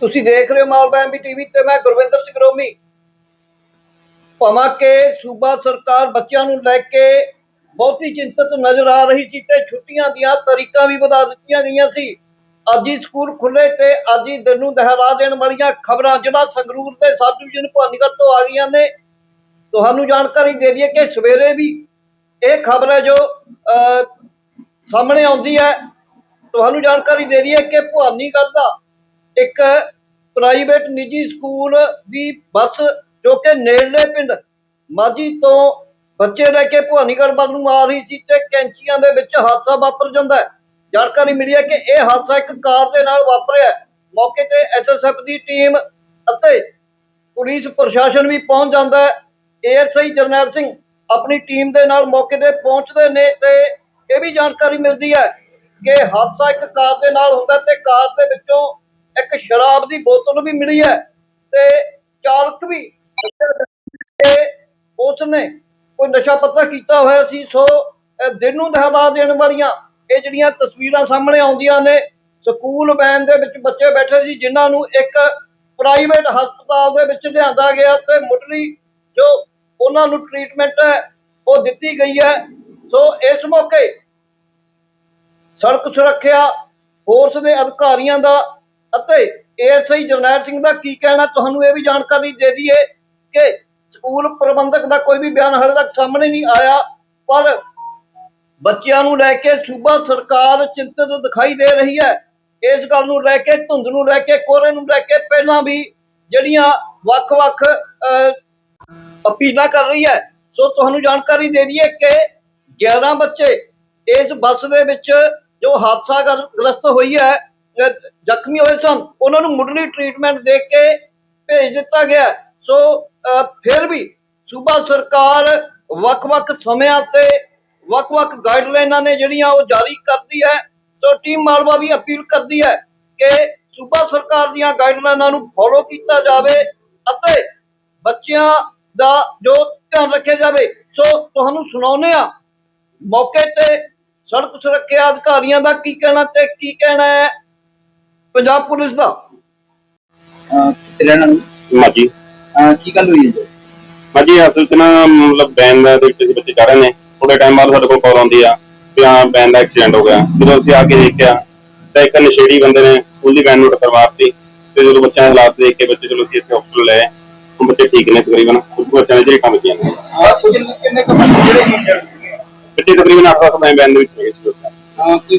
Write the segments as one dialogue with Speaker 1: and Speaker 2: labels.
Speaker 1: ਤੁਸੀਂ ਦੇਖ ਰਹੇ ਹੋ ਮਾਲਵਾ ਵੀ ਟੀਵੀ ਤੇ ਮੈਂ ਗੁਰਵਿੰਦਰ ਸਿੰਘ ਰੋਮੀ। ਭਾਵੇਂ ਕਿ ਸੂਬਾ ਸਰਕਾਰ ਬੱਚਿਆਂ ਨੂੰ ਲੈ ਕੇ ਬਹੁਤੀ ਚਿੰਤਤ ਨਜ਼ਰ ਆ ਰਹੀ ਸੀ ਤੇ ਛੁੱਟੀਆਂ ਦੀਆਂ ਤਰੀਕਾਂ ਵੀ ਵਧਾ ਦਿੱਤੀਆਂ ਗਈਆਂ ਸੀ ਅੱਜ ਹੀ ਸਕੂਲ ਖੁੱਲੇ ਤੇ ਅੱਜ ਹੀ ਦਿਨ ਨੂੰ ਦਹਰਾ ਦੇਣ ਵਾਲੀਆਂ ਖਬਰਾਂ ਜਿਹੜਾ ਸੰਗਰੂਰ ਦੇ ਸਬ ਡਿਵੀਜ਼ਨ ਭਵਾਨੀਗੜ੍ਹ ਤੋਂ ਆ ਗਈਆਂ ਨੇ। ਤੁਹਾਨੂੰ ਜਾਣਕਾਰੀ ਦੇ ਦਈਏ ਕਿ ਸਵੇਰੇ ਵੀ ਇਹ ਖਬਰ ਹੈ ਜੋ ਅਹ, ਸਾਹਮਣੇ ਆਉਂਦੀ ਹੈ। ਤੁਹਾਨੂੰ ਜਾਣਕਾਰੀ ਦੇ ਦਈਏ ਕਿ ਭਵਾਨੀਗੜ੍ਹ ਦਾ ਇੱਕ ਪ੍ਰਾਈਵੇਟ ਨਿੱਜੀ ਸਕੂਲ ਦੀ ਬੱਸ ਜੋ ਕਿ ਨੇੜਲੇ ਪਿੰਡ ਮਾਝੀ ਤੋਂ ਬੱਚੇ ਲੈ ਕੇ ਭਵਾਨੀਗੜ੍ਹ ਵੱਲ ਨੂੰ ਆ ਰਹੀ ਸੀ ਤੇ ਕੈਂਚੀਆਂ ਦੇ ਵਿੱਚ ਹਾਦਸਾ ਵਾਪਰ ਜਾਂਦਾ ਹੈ। ਜਾਣਕਾਰੀ ਮਿਲੀ ਹੈ ਕਿ ਇਹ ਹਾਦਸਾ ਇੱਕ ਕਾਰ ਦੇ ਨਾਲ ਵਾਪਰਿਆ ਮੌਕੇ ਤੇ ਐਸਐਸਐਫ ਦੀ ਟੀਮ ਅਤੇ ਪੁਲਿਸ ਪ੍ਰਸ਼ਾਸਨ ਵੀ ਪਹੁੰਚ ਜਾਂਦਾ ਹੈ। ਏਐਸਆਈ ਜਰਨੈਲ ਸਿੰਘ ਆਪਣੀ ਟੀਮ ਦੇ ਨਾਲ ਮੌਕੇ ਤੇ ਪਹੁੰਚਦੇ ਨੇ ਤੇ ਇਹ ਵੀ ਜਾਣਕਾਰੀ ਮਿਲਦੀ ਹੈ ਕਿ ਹਾਦਸਾ ਇੱਕ ਕਾਰ ਦੇ ਨਾਲ ਹੁੰਦਾ ਤੇ ਕਾਰ ਦੇ ਵਿੱਚੋਂ ਇੱਕ ਸ਼ਰਾਬ ਦੀ ਬੋਤਲ ਵੀ ਮਿਲੀ ਹੈ ਤੇ ਚਾਲਕ ਵੀ ਤੇ ਉਸ ਨੇ ਕੋਈ ਨਸ਼ਾ ਪੱਤਾ ਕੀਤਾ ਹੋਇਆ ਸੀ, ਸੋ ਦਿਨ ਨੂੰ ਦਹਲਾ ਦੇਣ ਵਾਲੀਆਂ ਇਹ ਜਿਹੜੀਆਂ ਤਸਵੀਰਾਂ ਸਾਹਮਣੇ ਆਉਂਦੀਆਂ ਨੇ, ਸਕੂਲ ਵੈਨ ਦੇ ਵਿੱਚ ਬੱਚੇ ਬੈਠੇ ਸੀ, ਜਿਨ੍ਹਾਂ ਨੂੰ ਇੱਕ ਪ੍ਰਾਈਵੇਟ ਹਸਪਤਾਲ ਦੇ ਵਿੱਚ ਲਿਆਂਦਾ ਗਿਆ ਤੇ ਮੁੱਢਲੀ ਜੋ ਉਹਨਾਂ ਨੂੰ ਟ੍ਰੀਟਮੈਂਟ ਹੈ, ਉਹ ਦਿੱਤੀ ਗਈ ਹੈ। ਸੋ ਇਸ ਮੌਕੇ ਸੜਕ ਸੁਰੱਖਿਆ ਫੋਰਸ ਦੇ ਅਧਿਕਾਰੀਆਂ ਦਾ ਅਤੇ ਏਐਸਆਈ ਜਰਨੈਲ ਸਿੰਘ ਦਾ ਕੀ ਕਹਿਣਾ ਤੁਹਾਨੂੰ ਇਹ ਵੀ ਜਾਣਕਾਰੀ ਦੇ ਦਈਏ ਕਿ ਸਕੂਲ ਪ੍ਰਬੰਧਕ ਦਾ ਕੋਈ ਵੀ ਬਿਆਨ ਹਾਲੇ ਤੱਕ ਸਾਹਮਣੇ ਨਹੀਂ ਆਇਆ ਪਰ ਬੱਚਿਆਂ ਨੂੰ ਲੈ ਕੇ ਸੂਬਾ ਸਰਕਾਰ ਚਿੰਤਤ ਦਿਖਾਈ ਦੇ ਰਹੀ ਹੈ। ਇਸ ਗੱਲ ਨੂੰ ਲੈ ਕੇ ਧੁੰਦ ਨੂੰ ਲੈ ਕੇ ਕੋਹਰੇ ਨੂੰ ਲੈ ਕੇ ਪਹਿਲਾਂ ਵੀ ਜਿਹੜੀਆਂ ਵੱਖ-ਵੱਖ ਅਹ, ਅਪੀਲਾਂ ਕਰ ਰਹੀ ਹੈ ਸੋ ਤੁਹਾਨੂੰ ਜਾਣਕਾਰੀ ਦੇ ਦਈਏ ਕਿ 11 ਬੱਚੇ ਇਸ ਬੱਸ ਦੇ ਵਿੱਚ ਜੋ ਹਾਦਸਾ ਗ੍ਰਸਤ ਹੋਈ ਹੈ ਜ਼ਖਮੀ ਹੋਏ ਸਨ। ਉਹਨਾਂ ਨੂੰ ਮੁੱਢਲੀ ਟ੍ਰੀਟਮੈਂਟ ਦੇ ਕੇ ਭੇਜ ਦਿੱਤਾ ਗਿਆ। ਸੋ ਫਿਰ ਵੀ ਸੂਬਾ ਸਰਕਾਰ ਵੱਖ-ਵੱਖ ਸਮਿਆਂ ਤੇ ਵੱਖ-ਵੱਖ ਗਾਈਡਲਾਈਨਾਂ ਨੇ ਜਿਹੜੀਆਂ ਉਹ ਜਾਰੀ ਕਰਦੀ ਹੈ। ਸੋ ਟੀਮ ਮਾਲਵਾ ਵੀ ਅਪੀਲ ਕਰਦੀ ਹੈ ਕਿ ਸੂਬਾ ਸਰਕਾਰ ਦੀਆਂ ਗਾਈਡਲਾਈਨਾਂ ਨੂੰ ਫੋਲੋ ਕੀਤਾ ਜਾਵੇ ਅਤੇ ਬੱਚਿਆਂ ਦਾ ਜੋ ਧਿਆਨ ਰੱਖਿਆ ਜਾਵੇ। ਸੋ ਤੁਹਾਨੂੰ ਸੁਣਾਉਂਦੇ ਆ ਮੌਕੇ ਤੇ ਸੜਕ ਸੁਰੱਖਿਆ ਅਧਿਕਾਰੀਆਂ ਦਾ ਕੀ ਕਹਿਣਾ ਤੇ ਕੀ ਕਹਿਣਾ ਹੈ? ਪੰਜਾਬ ਪੁਲਿਸ ਦਾ।
Speaker 2: ਰਹਿਣਾ
Speaker 3: ਮਾਜੀ।
Speaker 2: ਅਹ ਕੀ ਗੱਲ ਹੋਈ ਹੈ ਜੀ?
Speaker 3: ਮਾਜੀ ਅਸਲ ਚ ਨਾ ਮਤਲਬ ਬੈਨ ਦੇ ਵਿੱਚ ਅਸੀਂ ਬੱਚੇ ਰਹੇ ਨੇ। ਥੋੜੇ ਟਾਈਮ ਬਾਅਦ ਸਾਡੇ ਕੋਲ ਕਾਲ ਆਉਂਦੀ ਆ ਕਿ ਹਾਂ ਬੈਨ ਦਾ ਐਕਸੀਡੈਂਟ ਹੋ ਗਿਆ। ਜਦੋਂ ਅਸੀਂ ਆ ਕੇ ਦੇਖਿਆ ਤਾਂ ਇੱਕ ਨਸ਼ੇੜੀ ਬੰਦੇ ਨੇ ਸਕੂਲ ਦੀ ਬੈਨ ਨੂੰ ਟੱਕਰ ਮਾਰਤੀ। ਤੇ ਜਦੋਂ ਬੱਚਿਆਂ ਦੇ ਹਾਲਾਤ ਦੇਖ ਕੇ ਬੱਚੇ ਚਲੋ ਅਸੀਂ ਇੱਥੇ ਹਸਪਤਾਲ ਲਏ। ਹੁਣ ਬੱਚੇ ਠੀਕ ਨੇ ਤਕਰੀਬਨ। ਕੁਝ ਬੱਚਿਆਂ ਦੇ ਜਿਹੜੇ ਕੰਮ ਕੀਤੇ ਨੇ।
Speaker 2: ਕਿੰਨੇ ਕੁ ਬੱਚੇ ਜਿਹੜੇ ਇੰਜਰਡ ਸੀਗੇ
Speaker 3: ਬੱਚੇ ਤਕਰੀਬਨ 8-10 ਬੈਨ ਬੈਨ ਦੇ ਵਿੱਚ ਹੈਗੇ ਸੀ। time।
Speaker 2: ਅਹ ਕੋਈ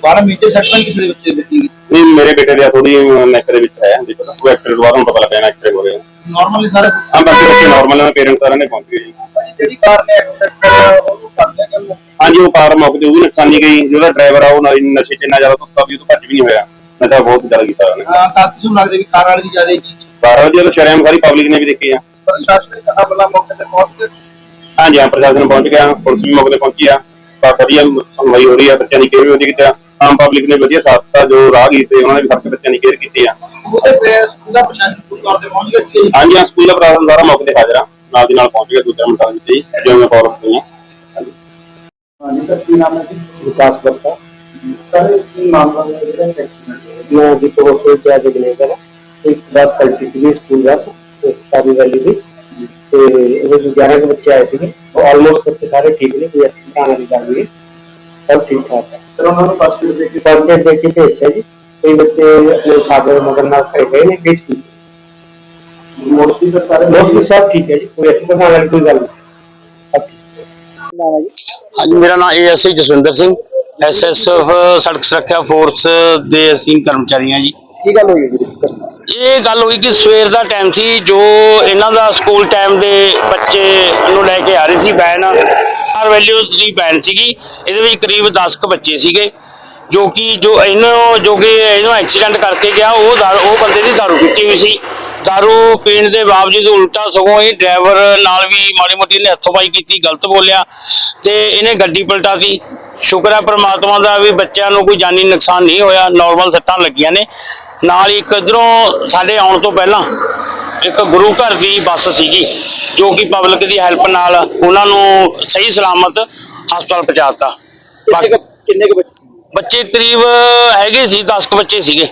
Speaker 2: 12 ਮੀਟਰ ਤਾਂ ਕਿਸੇ ਦੇ ਬੱਚੇ ਦੇ
Speaker 3: ਨਹੀਂ ਮੇਰੇ ਬੇਟੇ ਦੇ ਥੋੜੀ ਨੈਕ ਦੇ ਵਿੱਚ ਹੈ ਦੇਖੋ ਉਹ ਐਕਸੀਡੈਂਟ ਬਾਅਦ ਹੁਣ ਪਤਾ ਲੱਗਿਆ ਨਾ ਐਕਸੀਡੈਂਟ ਹੋ ਗਿਆ
Speaker 2: ਨਾਰਮਲੀ ਸਾਰੇ
Speaker 3: ਹਾਂ ਬਾਕੀ ਬੱਚੇ ਨਾਰਮਲ ਨੇ ਪੇਰੈਂਟਸ ਸਾਰਿਆਂ ਨੇ ਪਹੁੰਚ ਗਏ ਜੀ।
Speaker 2: ਜਿਹੜੀ ਕਾਰ ਨੇ ਐਕਸੀਡੈਂਟ ਉਹਨੂੰ ਕਰ ਲਿਆ ਕਿ
Speaker 3: ਹਾਂਜੀ ਉਹ ਕਾਰ ਮੌਕੇ ਤੇ ਉਹ ਵੀ ਨੁਕਸਾਨੀ ਗਈ। ਜਿਹੜਾ ਡਰਾਈਵਰ ਆ ਉਹ ਨਸ਼ੇ 'ਚ ਇੰਨਾ ਜ਼ਿਆਦਾ ਧੁੱਤਾ ਵੀ ਉਹ ਤੋਂ ਭੱਜ ਵੀ ਨਹੀਂ ਹੋਇਆ। ਨਸ਼ਾ ਬਹੁਤ ਜ਼ਿਆਦਾ ਕੀਤਾ ਉਹਨੇ।
Speaker 2: ਕਾਕੀ ਨੂੰ ਲੱਗਦਾ ਵੀ ਕਾਰ ਵਾਲੀ ਦੀ ਜ਼ਿਆਦਾ ਜੀ
Speaker 3: ਬਾਰਾਂ ਵਜੇ ਉਹ ਸ਼ਰਮ ਸਾਰੀ ਪਬਲਿਕ ਨੇ ਵੀ ਦੇਖੀ ਆ।
Speaker 2: ਪ੍ਰਸ਼ਾਸਨਿਕ ਅਮਲਾ ਮੌਕੇ ਤੇ ਪਹੁੰਚ ਕੇ
Speaker 3: ਹਾਂਜੀ ਹਾਂ ਪ੍ਰਸ਼ਾਸਨ ਪਹੁੰਚ ਗਿਆ ਪੁਲਿਸ ਵੀ ਮੌਕੇ ਤੇ ਪਹੁੰਚੀ ਆ। ਤਾਂ ਵਧੀਆ ਸੁਣਵਾਈ ਹੋ ਰਹੀ ਆ ਬੱਚਿਆਂ ਦੀ ਕੀਤੀ ਆ ਆਮ ਪਬਲਿਕ ਨੇ ਵਧੀਆ ਸਾਥ ਦਿੱਤਾ ਜੋ ਰਾਹਗੀਰ ਤੇ ਉਹਨਾਂ ਨੇ ਵੀ ਫਰਕ ਬੱਚਿਆਂ ਦੀ ਕੇਅਰ ਕੀਤੀ ਆ
Speaker 2: ਉਹਦੇ ਤੇ ਸਕੂਲ ਦਾ ਪ੍ਰਸ਼ਾਸਨ ਪੂਰੀ ਤੌਰ ਤੇ ਪਹੁੰਚ ਗਿਆ ਸੀ
Speaker 3: ਹਾਂਜੀ ਹਾਂ ਸਕੂਲ ਦਾ ਪ੍ਰਸ਼ਾਸਨ ਸਾਰਾ ਮੌਕੇ ਤੇ ਹਾਜ਼ਰ ਆ ਨਾਲ ਦੀ ਨਾਲ ਪਹੁੰਚ ਗਿਆ ਦੂਜੇ ਮਿੰਟਾਂ ਵਿੱਚ ਹੀ ਜਿਵੇਂ ਫੋਰਮ ਹੋਈਆਂ
Speaker 2: ਹਾਂਜੀ ਸਰ ਕੀ ਨਾਮ ਹੈ ਜੀ
Speaker 4: विकास दत्ता
Speaker 2: ਸਰ ਕੀ ਮਾਮਲਾ ਹੈ ਜਿਹੜਾ ਐਕਸੀਡੈਂਟ
Speaker 4: मैं अभी तो हॉस्टल से आज लेकर एक बस पलटी थी स्कूल बस एक शादी वाली थी तो वो जो ग्यारह के बच्चे आए थे वो ऑलमोस्ट बच्चे सारे ठीक ने कोई अच्छी खाना नहीं कर ਸਭ ਠੀਕ ਠਾਕ ਹੈ।
Speaker 2: ਸਰ ਉਹਨਾਂ ਨੂੰ ਫਸਟ ਏਡ ਦੇ ਕੇ
Speaker 4: ਫਸਟ ਦੇ ਕੇ ਭੇਜਿਆ ਜੀ। ਕਈ ਬੱਚੇ ਆਪਣੇ ਫਾਦਰ ਮਦਰ ਨਾਲ ਖੜੇ ਗਏ ਨੇ ਵਿੱਚ ਵੀ
Speaker 2: ਮੋਸਟਲੀ
Speaker 4: ਸਭ ਠੀਕ ਹੈ ਜੀ ਕੋਈ ਐਸੀ ਤਾਂ ਕੋਈ ਗੱਲ ਨਹੀਂ। ਨਾਮ ਹੈ ਜੀ?
Speaker 5: ਹਾਂਜੀ ਮੇਰਾ ਨਾਮ ਏਐਸਆਈ ਜਸਵਿੰਦਰ ਸਿੰਘ। ਐਸਐਸਐਫ ਸੜਕ ਸੁਰੱਖਿਆ ਫੋਰਸ ਦੇ ਅਸੀਂ ਕਰਮਚਾਰੀ ਹਾਂ ਜੀ।
Speaker 4: ਕੀ ਗੱਲ ਹੋਈ ਜੀ?
Speaker 5: ਇਹ ਗੱਲ ਹੋਈ ਕਿ ਸਵੇਰ ਦਾ ਟਾਈਮ ਸੀ, ਜੋ ਇਹਨਾਂ ਦਾ ਸਕੂਲ ਟਾਈਮ ਦੇ ਬੱਚੇ ਨੂੰ ਲੈ ਕੇ ਆ ਰਹੇ ਸੀ ਬੈਨ। ਹਰ ਵੈਲਿਊ ਦੀ ਬੈਨ ਸੀਗੀ। ਇਹਦੇ ਵਿੱਚ ਕਰੀਬ 10 ਕੁ ਬੱਚੇ ਸੀਗੇ, ਜੋ ਕਿ ਜੋ ਇਹਨੂੰ ਜੋ ਕਿ ਇਹਨੂੰ ਐਕਸੀਡੈਂਟ ਕਰਕੇ ਗਿਆ, ਉਹ ਦਾਰੂ, ਉਹ ਬੰਦੇ ਦੀ ਦਾਰੂ ਪੀਤੀ ਹੋਈ ਸੀ। ਦਾਰੂ ਪੀਣ ਦੇ ਬਾਵਜੂਦ ਉਲਟਾ ਸਗੋਂ ਇਹ ਡਰਾਈਵਰ ਨਾਲ ਵੀ ਮਾੜੀ ਮੋਟੀ ਨੇ ਹੱਥੋਂ-ਪਾਈ ਕੀਤੀ, ਗਲਤ ਬੋਲਿਆ ਤੇ ਇਹਨੇ ਗੱਡੀ ਪਲਟਾਤੀ ਸ਼ੁਕਰ ਹੈ ਪ੍ਰਮਾਤਮਾ ਦਾ ਵੀ ਬੱਚਿਆਂ ਨੂੰ ਕੋਈ ਜਾਨੀ ਨੁਕਸਾਨ ਨਹੀਂ ਹੋਇਆ ਨਾਰਮਲ ਸੱਟਾਂ ਲੱਗੀਆਂ ਨੇ। ਨਾਲ ਹੀ ਇੱਕ ਇੱਧਰੋਂ ਸਾਡੇ ਆਉਣ ਤੋਂ ਪਹਿਲਾਂ ਇੱਕ ਗੁਰੂ ਘਰ ਦੀ ਬੱਸ ਸੀਗੀ ਜੋ ਕਿ ਪਬਲਿਕ ਦੀ ਹੈਲਪ ਨਾਲ ਉਹਨਾਂ ਨੂੰ ਸਹੀ ਸਲਾਮਤ ਹਸਪਤਾਲ ਪਹੁੰਚਾਤਾ।
Speaker 2: ਕਿੰਨੇ ਕੁ ਬੱਚੇ
Speaker 5: ਬੱਚੇ ਕਰੀਬ ਹੈਗੇ ਸੀ 10 ਕੁ ਬੱਚੇ ਸੀਗੇ।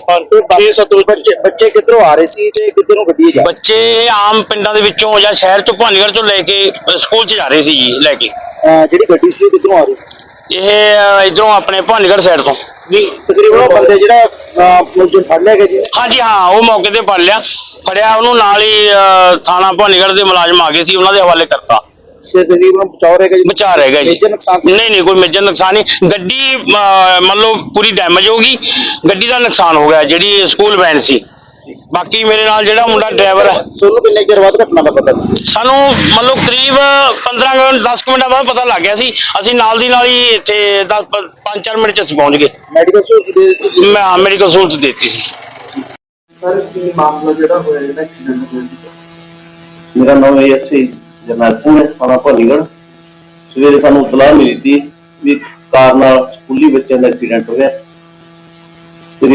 Speaker 2: 6-7 ਬੱਚੇ ਬੱਚੇ। ਕਿੱਧਰੋਂ ਆ ਰਹੇ ਸੀ ਤੇ ਕਿੱਧਰ ਨੂੰ ਗੱਡੀ ਜਾ
Speaker 5: ਬੱਚੇ ਆਮ ਪਿੰਡਾਂ ਦੇ ਵਿੱਚੋਂ ਜਾਂ ਸ਼ਹਿਰ ਚੋਂ ਭਾਨੀਗੜ੍ਹ ਚੋਂ ਲੈ ਕੇ ਸਕੂਲ 'ਚ ਜਾ ਰਹੇ ਸੀ ਜੀ ਲੈ ਕੇ।
Speaker 2: ਜਿਹੜੀ ਗੱਡੀ ਸੀ ਉਹ ਕਿੱਧਰੋਂ ਆ ਰਹੀ ਸੀ?
Speaker 5: ਇਹ ਇਧਰੋਂ ਆਪਣੇ ਭਾਨੀਗੜ੍ਹ ਸਾਈਡ ਤੋਂ।
Speaker 2: ਵੀ ਤਕਰੀਬਨ ਉਹ ਬੰਦੇ ਜਿਹੜਾ ਅਹ, ਮੁਲਜ਼ਮ ਫੜ ਲਿਆ ਗਿਆ ਜੀ।
Speaker 5: ਹਾਂਜੀ ਹਾਂ ਉਹ ਮੌਕੇ ਤੇ ਫੜ ਲਿਆ। ਫੜਿਆ ਉਹਨੂੰ ਨਾਲ ਹੀ ਥਾਣਾ ਭਾਨੀਗੜ੍ਹ ਦੇ ਮੁਲਾਜ਼ਮ ਆ ਗਏ ਸੀ ਉਹਨਾਂ ਦੇ ਹਵਾਲੇ ਕਰਤਾ।
Speaker 2: ਤੇ ਤਕਰੀਬਨ ਬਚਾਓ ਰਹੇਗਾ ਜੀ।
Speaker 5: ਬਚਾ ਰਹੇਗਾ ਜੀ।
Speaker 2: ਮੇਜਰ ਨੁਕਸਾਨ
Speaker 5: ਨਹੀਂ ਨਹੀਂ ਕੋਈ ਮੇਜਰ ਨੁਕਸਾਨ ਨਹੀਂ। ਗੱਡੀ ਮੰਨ ਲਓ ਪੂਰੀ ਡੈਮੇਜ ਹੋ ਗਈ। ਗੱਡੀ ਦਾ ਨੁਕਸਾਨ ਹੋ ਗਿਆ ਜਿਹੜੀ ਸਕੂਲ ਵੈਨ ਸੀ। ਬਾਕੀ ਮੇਰੇ ਨਾਲ ਜਿਹੜਾ ਮੁੰਡਾ ਡਰਾਈਵਰ ਹੈ।
Speaker 2: ਸੋਨੂੰ ਕਿੰਨੇ ਚਿਰ ਬਾਅਦ ਘਟਨਾ ਦਾ ਪਤਾ ਲੱਗਾ?
Speaker 5: ਸਾਨੂੰ ਮੰਨ ਲਓ ਕਰੀਬ 15 ਮਿੰਟ 10 ਕੁ ਮਿੰਟਾਂ ਬਾਅਦ ਪਤਾ ਲੱਗ ਗਿਆ ਸੀ। ਅਸੀਂ ਨਾਲ ਦੀ ਨਾਲ ਹੀ ਇੱਥੇ 10 5-4 ਮਿੰਟ ਚ ਅਸੀਂ ਪਹੁੰਚ ਗਏ।
Speaker 2: ਮੈਡੀਕਲ ਸਹੂਲਤ ਦੇ ਦਿੱਤੀ
Speaker 5: ਮੈਂ ਹਾਂ, ਮੈਡੀਕਲ ਸਹੂਲਤ ਦੇ ਦਿੱਤੀ ਸੀ।
Speaker 2: ਸਰ ਕੀ ਮਾਮਲਾ ਜਿਹੜਾ ਹੋਇਆ ਜਿਹੜਾ ਐਕਸੀਡੈਂਟ ਹੋਇਆ
Speaker 6: ਮੇਰਾ ਨਾਮ ਹੈ ਐਸਏ ਜਰਨੈਲਪੁਰ ਹੈ ਥਾਣਾ ਭਾਲੀਗੜ੍ਹ। ਸਵੇਰੇ ਸਾਨੂੰ ਇਤਲਾਹ ਮਿਲੀ ਸੀ ਵੀ ਕਾਰ ਨਾਲ ਸਕੂਲੀ ਬੱਚਿਆਂ ਦਾ ਐਕਸੀਡੈਂਟ ਹੋ ਗਿਆ ਤੇ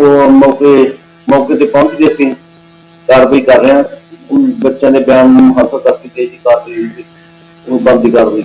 Speaker 6: ਉਹ ਮੌਕੇ ਮੌਕੇ ਤੇ ਪਹੁੰਚ ਗਏ ਅਸੀਂ ਕਾਰਵਾਈ ਕਰ ਰਹੇ ਹਾਂ ਬੱਚਿਆਂ ਦੇ ਬਿਆਨ ਨੂੰ ਹਾਸਲ ਕਰਕੇ ਜੀ ਕਾਰਵਾਈ ਉਹ ਬੰਦੀ ਰਹੀ